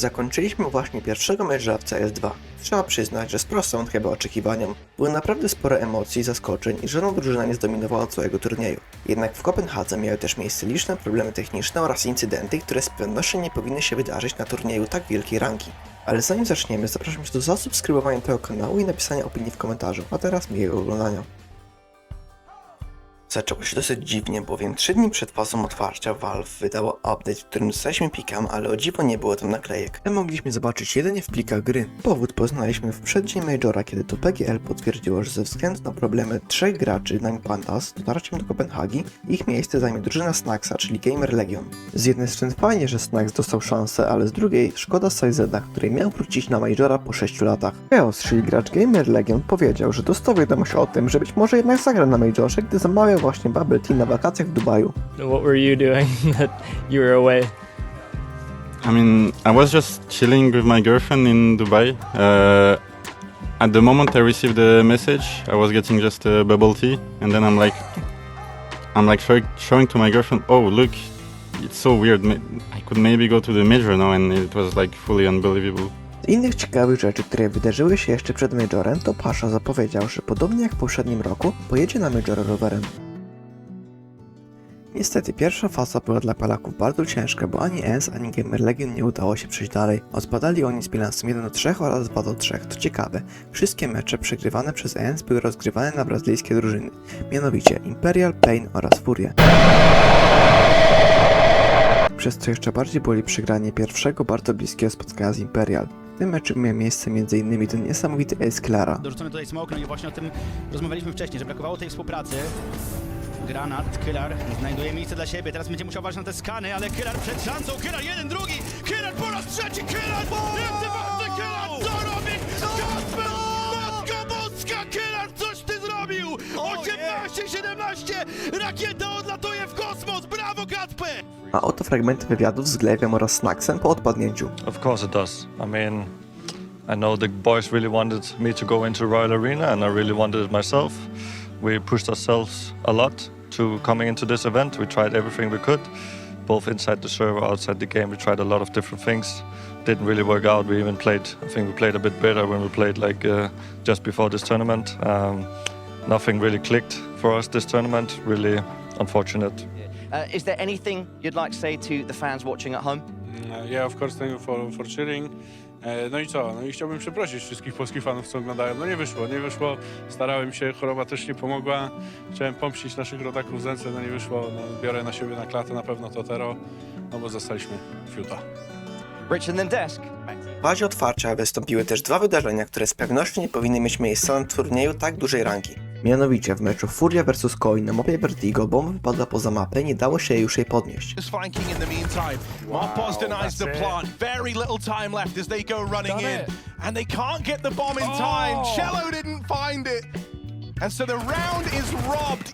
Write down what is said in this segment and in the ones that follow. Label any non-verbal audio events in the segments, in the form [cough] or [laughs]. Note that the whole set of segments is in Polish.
Zakończyliśmy właśnie pierwszego mecza w CS2. Trzeba przyznać, że sprostał on chyba oczekiwaniom. Były naprawdę spore emocji, zaskoczeń i żadna drużyna nie zdominowała całego turnieju. Jednak w Kopenhadze miały też miejsce liczne problemy techniczne oraz incydenty, które z pewnością nie powinny się wydarzyć na turnieju tak wielkiej ranki. Ale zanim zaczniemy, zapraszam Cię do zasubskrybowania tego kanału i napisania opinii w komentarzu. A teraz miłego oglądania. Zaczęło się dosyć dziwnie, bowiem 3 dni przed fazą otwarcia Valve wydało update, w którym dostaliśmy pikam, ale o dziwo nie było tam naklejek. My mogliśmy zobaczyć jedynie w plikach gry. Powód poznaliśmy w przeddzień Majora, kiedy to PGL potwierdziło, że ze względu na problemy trzech graczy Nine Pandas dotarciem do Kopenhagi, ich miejsce zajmie drużyna Snacksa, czyli Gamer Legion. Z jednej strony fajnie, że Snacks dostał szansę, ale z drugiej szkoda Sizeda, który miał wrócić na Majora po 6 latach. Chaos, czyli gracz Gamer Legion powiedział, że dostał wiadomość o tym, że być może jednak zagra na Majorze, gdy zamawiał właśnie Bubble Tea na wakacjach w Dubaju. What were you doing [laughs] that you were away? I mean, I was just chilling with my girlfriend in Dubai. Uh, at the moment I received the message, I was getting just a bubble tea, and then I'm like, I'm like show, showing to my girlfriend, oh look, it's so weird. I could maybe go to the major now, and it was like fully unbelievable. Z innych ciekawych rzeczy, które wydarzyły się jeszcze przed Majorem, to Pasza zapowiedział, że podobnie jak w poprzednim roku, pojedzie na Majora rowerem. Niestety, pierwsza faza była dla Polaków bardzo ciężka, bo ani ENS, ani Gamer Legion nie udało się przejść dalej. Odpadali oni z bilansem 1 do 3 oraz 2 do 3. To ciekawe, wszystkie mecze przegrywane przez ENS były rozgrywane na brazylijskie drużyny, mianowicie Imperial, Pain oraz Furia. Przez co jeszcze bardziej boli przegranie pierwszego bardzo bliskiego spotkania z Imperial. W tym meczu miał miejsce m.in. ten niesamowity Ace Clara. Dorzucamy tutaj smoke, no i właśnie o tym rozmawialiśmy wcześniej, że brakowało tej współpracy. Granat, Kylar znajduje miejsce dla siebie, teraz będzie musiał uważać na te skany, ale Kylar przed szansą, Kylar jeden, drugi, Kylar po raz trzeci, Kylar! Walczy Kylar, co robi? Kasper! Matka boska, Kylar, coś ty zrobił! 18-17, rakieta odlatuje w kosmos, brawo Kacper! A oto fragmenty wywiadów z Glaive'em oraz Snacksem po odpadnięciu. Of course it does. I mean, I know the boys really wanted me to go into Royal Arena, and I really wanted it myself. We pushed ourselves a lot to coming into this event. We tried everything we could, both inside the server, outside the game. We tried a lot of different things. Didn't really work out. We even played. I think we played a bit better when we played like uh, just before this tournament. Um, nothing really clicked for us this tournament. Really unfortunate. Uh, is there anything you'd like to say to the fans watching at home? Uh, Yeah, of course, thank you for, for cheering. E, No i co? No i chciałbym przeprosić wszystkich polskich fanów, co oglądają. No nie wyszło, nie wyszło. Starałem się, choroba też nie pomogła. Chciałem pomścić naszych rodaków z ręce, no nie wyszło. No, biorę na siebie na klatę na pewno Totero, no bo zostaliśmy fiuta. And Desk. W fazie otwarcia wystąpiły też dwa wydarzenia, które z pewnością nie powinny mieć miejsca na turnieju tak dużej ranki. Mianowicie w meczu Furia vs Koi na mapie Vertigo bomba wypadła poza mapę i nie dało się już jej podnieść. is flanking in the meantime. Marpos denies the plant. Very little time left as they go running in. And they can't get the bomb in time. Cello didn't find it. And so the round is robbed.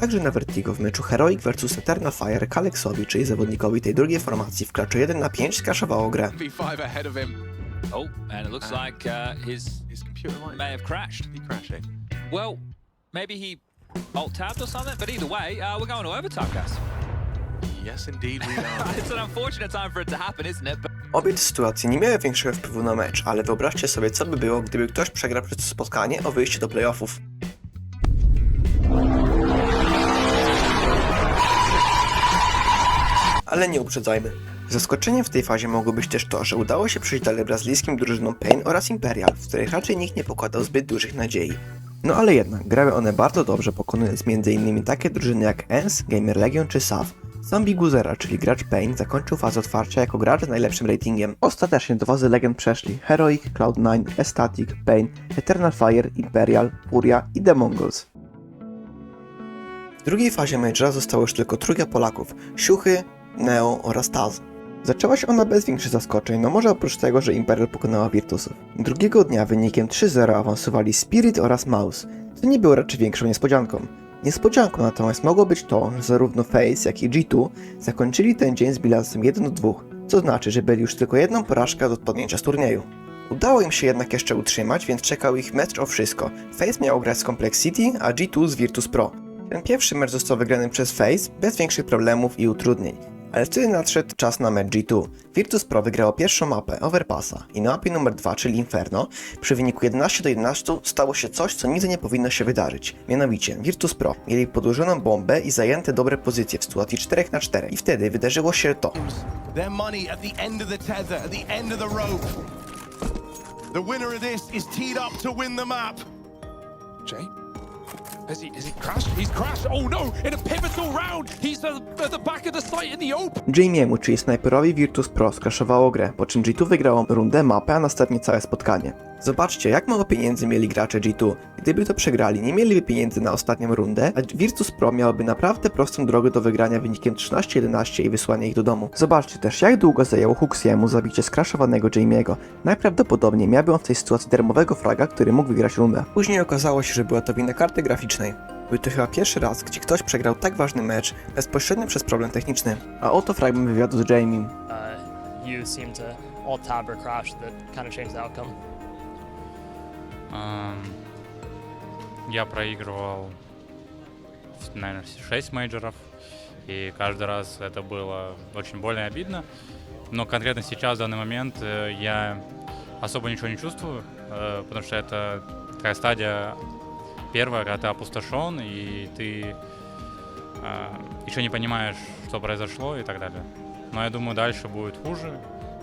Także na Vertigo w meczu Heroic vs Eternal Fire Kalexowi, czyli zawodnikowi tej drugiej formacji w klaczu 1 na 5 skraszowało grę. V5 ahead of him. Oh, and it looks like uh, his His computer might may have crashed. be crashing. Well, maybe he alt tabbed or something. But either way, uh, we're going to overtime, guys. Yes, indeed, we [laughs] are. it's an unfortunate time for it to happen, isn't it? But Obie te sytuacje nie miały większego wpływu na mecz, ale wyobraźcie sobie, co by było, gdyby ktoś przegrał przez to spotkanie o wyjście do playoffów. Ale nie uprzedzajmy. Zaskoczeniem w tej fazie mogło być też to, że udało się przejść dalej brazylijskim drużynom Pain oraz Imperial, w których raczej nikt nie pokładał zbyt dużych nadziei. No ale jednak, grały one bardzo dobrze, pokonując m.in. takie drużyny jak ENS, Gamer Legion czy SAF. Sam Biguzera, czyli gracz Pain, zakończył fazę otwarcia jako gracz z najlepszym ratingiem. Ostatecznie do fazy Legend przeszli Heroic, Cloud9, Estatic, Pain, Eternal Fire, Imperial, Furia i The Mongols. W drugiej fazie Majora zostało już tylko trójka Polaków, Siuchy, Neo oraz Taz. Zaczęła się ona bez większych zaskoczeń, no może oprócz tego, że Imperial pokonała Virtusów. Drugiego dnia wynikiem 3-0 awansowali Spirit oraz Mouse, co nie było raczej większą niespodzianką. Niespodzianką natomiast mogło być to, że zarówno Face, jak i G2 zakończyli ten dzień z bilansem 1-2, co znaczy, że byli już tylko jedną porażkę od odpadnięcia z turnieju. Udało im się jednak jeszcze utrzymać, więc czekał ich mecz o wszystko. Face miał grać z Complexity, a G2 z Virtus Pro. Ten pierwszy mecz został wygrany przez FaZe bez większych problemów i utrudnień. Ale wtedy nadszedł czas na mecz G2. Virtus Pro wygrało pierwszą mapę Overpassa i na mapie numer 2, czyli Inferno, przy wyniku 11 do 11 stało się coś, co nigdy nie powinno się wydarzyć. Mianowicie Virtus Pro mieli podłożoną bombę i zajęte dobre pozycje w sytuacji 4 na 4 i wtedy wydarzyło się to. Their money at the end of the tether, at the end of the rope. The winner of this is teed up to win the map. Jay? Has he, has he crashed? He's crashed. Oh no! In a pivotal round, he's at, the back of the site in the open. Jamiemu, czyli snajperowi Virtus Pro, skraszowało grę, po czym G2 wygrało rundę, mapę, a następnie całe spotkanie. Zobaczcie, jak mało pieniędzy mieli gracze G2. Gdyby to przegrali, nie mieliby pieniędzy na ostatnią rundę, a Virtus Pro miałoby naprawdę prostą drogę do wygrania wynikiem 13-11 i wysłania ich do domu. Zobaczcie też, jak długo zajęło Huxiemu zabicie skraszowanego Jamiego. Najprawdopodobniej miałby on w tej sytuacji darmowego fraga, który mógł wygrać rundę. Później okazało się, że była to wina karty graficznej. Był to chyba pierwszy raz, gdzie ktoś przegrał tak ważny mecz bezpośrednio przez problem techniczny. A oto fragment wywiadu z Jamiem. Uh, you seem to alt tab or crash that kind of changed the outcome. Я проигрывал, наверное, 6 мейджоров, и каждый раз это было очень больно и обидно. Но конкретно сейчас, в данный момент, э, я особо ничего не чувствую, э, потому что это такая стадия первая, когда ты опустошен, и ты еще не понимаешь, что произошло и так далее. Но я думаю, дальше будет хуже.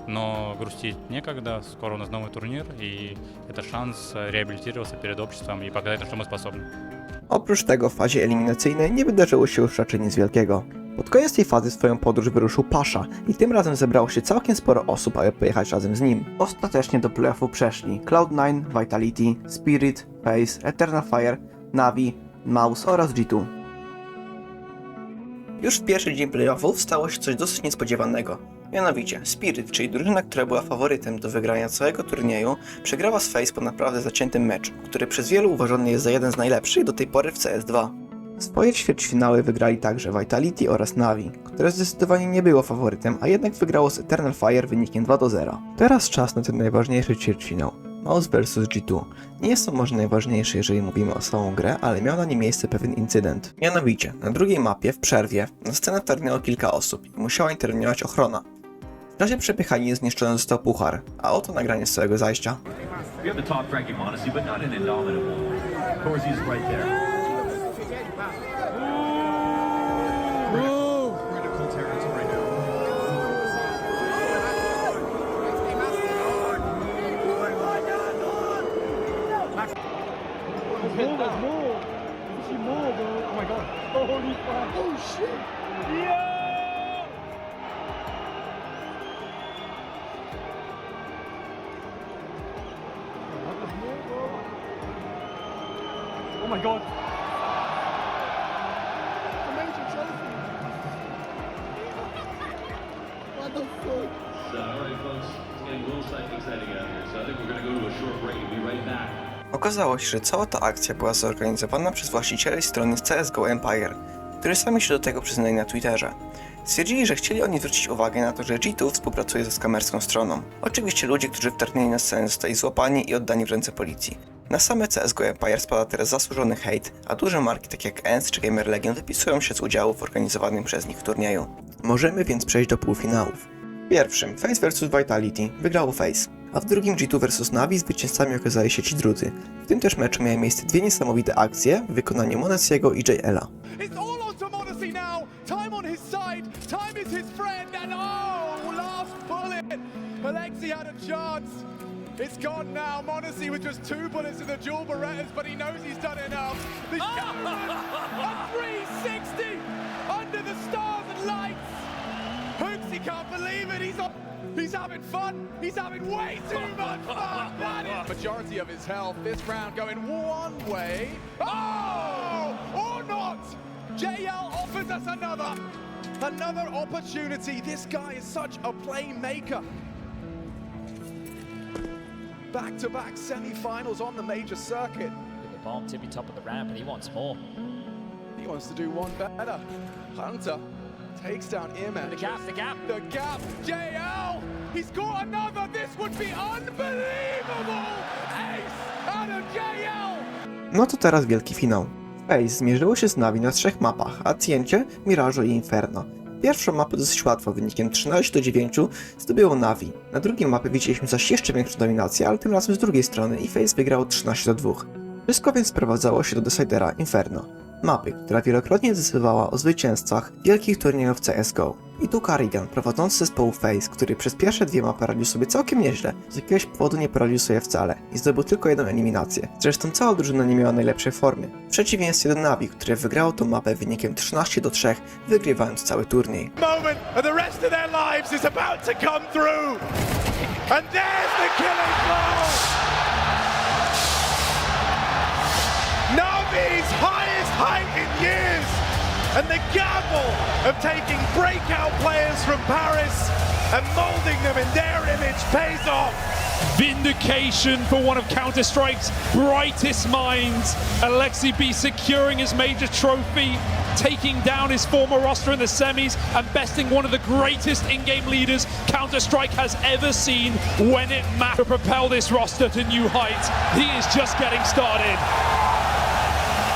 Но грустить некогда, скоро у нас новый турнир, и это шанс э, реабилитироваться перед обществом и показать, на что мы spособны. Oprócz tego w fazie eliminacyjnej nie wydarzyło się już raczej nic wielkiego. Pod koniec tej fazy swoją podróż wyruszył Pasza i tym razem zebrało się całkiem sporo osób, aby pojechać razem z nim. Ostatecznie do playoffów przeszli Cloud9, Vitality, Spirit, Pace, Eternal Fire, Navi, Mouse oraz G2. Już w pierwszy dzień playoffów stało się coś dosyć niespodziewanego. Mianowicie, Spirit, czyli drużyna, która była faworytem do wygrania całego turnieju, przegrała z Face po naprawdę zaciętym meczu, który przez wielu uważany jest za jeden z najlepszych do tej pory w CS2. Swoje ćwierćfinały wygrali także Vitality oraz Navi, które zdecydowanie nie było faworytem, a jednak wygrało z Eternal Fire wynikiem 2 do 0. Teraz czas na ten najważniejszy ćwierćfinał. Mouse vs G2. Nie jest może najważniejsze, jeżeli mówimy o samą grę, ale miał na nim miejsce pewien incydent. Mianowicie, na drugiej mapie, w przerwie, na scenę wtargnęło kilka osób i musiała interweniować ochrona. W razie przepychania zniszczony został puchar, a oto nagranie z całego zajścia. We have the top ranking Monacy, but not an indomitable he's right there. So, all right, folks, it's getting a little slightly exciting out here. So I think we're going to go to a short break and be right back. Okazało się, że cała ta akcja była zorganizowana przez właścicieli strony CSGO Empire, którzy sami się do tego przyznali na Twitterze. Stwierdzili, że chcieli oni zwrócić uwagę na to, że G2 współpracuje ze skamerską stroną. Oczywiście ludzie, którzy wtargnęli na scenę zostali złapani i oddani w ręce policji. Na same CSGO Empire spada teraz zasłużony hejt, a duże marki takie jak ENS czy Gamer Legion wypisują się z udziału w organizowanym przez nich turnieju. Możemy więc przejść do półfinałów. W pierwszym Face vs Vitality wygrało Face, a w drugim G2 vs Navi zwycięzcami okazali się ci drudzy. W tym też meczu miały miejsce dwie niesamowite akcje w wykonaniu Monesiego i JL-a. Friend. And oh, last bullet. Alexi had a chance. It's gone now. Monacy with just two bullets in the dual Berettas, but he knows he's done enough. The [laughs] a 360 under the stars and lights. Hooksy can't believe it. He's on. He's having fun. He's having way too much fun. [laughs] That is majority of his health. This round going one way. Oh, or not. JL offers us another. Another opportunity. This guy is such a playmaker. Back-to-back semi-finals on the major circuit. The bomb, tippy top of the ramp, and he wants more. He wants to do one better. Hunter takes down Earman. The gap, the gap. The gap. JL. He's got another. This would be unbelievable. Ace out of JL. No to teraz wielki finał. W FaZe zmierzyło się z Navi na trzech mapach, a Cięcie, Mirażo i Inferno. Pierwszą mapę dosyć łatwo, wynikiem 13 do 9 zdobyło Navi. Na drugiej mapie widzieliśmy zaś jeszcze większą dominację, ale tym razem z drugiej strony i FaZe wygrało 13 do 2. Wszystko więc sprowadzało się do Decidera Inferno. Mapy, która wielokrotnie decydowała o zwycięstwach wielkich turniejów CSGO. I tu Carrigan, prowadzący zespołu FaZe, który przez pierwsze dwie mapy radził sobie całkiem nieźle, z jakiegoś powodu nie sobie wcale i zdobył tylko jedną eliminację. Zresztą cała drużyna nie miała najlepszej formy. W przeciwieństwie do Navi, które wygrało tą mapę wynikiem 13 do 3, wygrywając cały turniej. moment highest height in years. And the gamble of taking breakout players from Paris and molding them in their image pays off. Vindication for one of Counter Strike's brightest minds. Alexi B securing his major trophy, taking down his former roster in the semis, and besting one of the greatest in game leaders Counter Strike has ever seen when it matters to propel this roster to new heights. He is just getting started.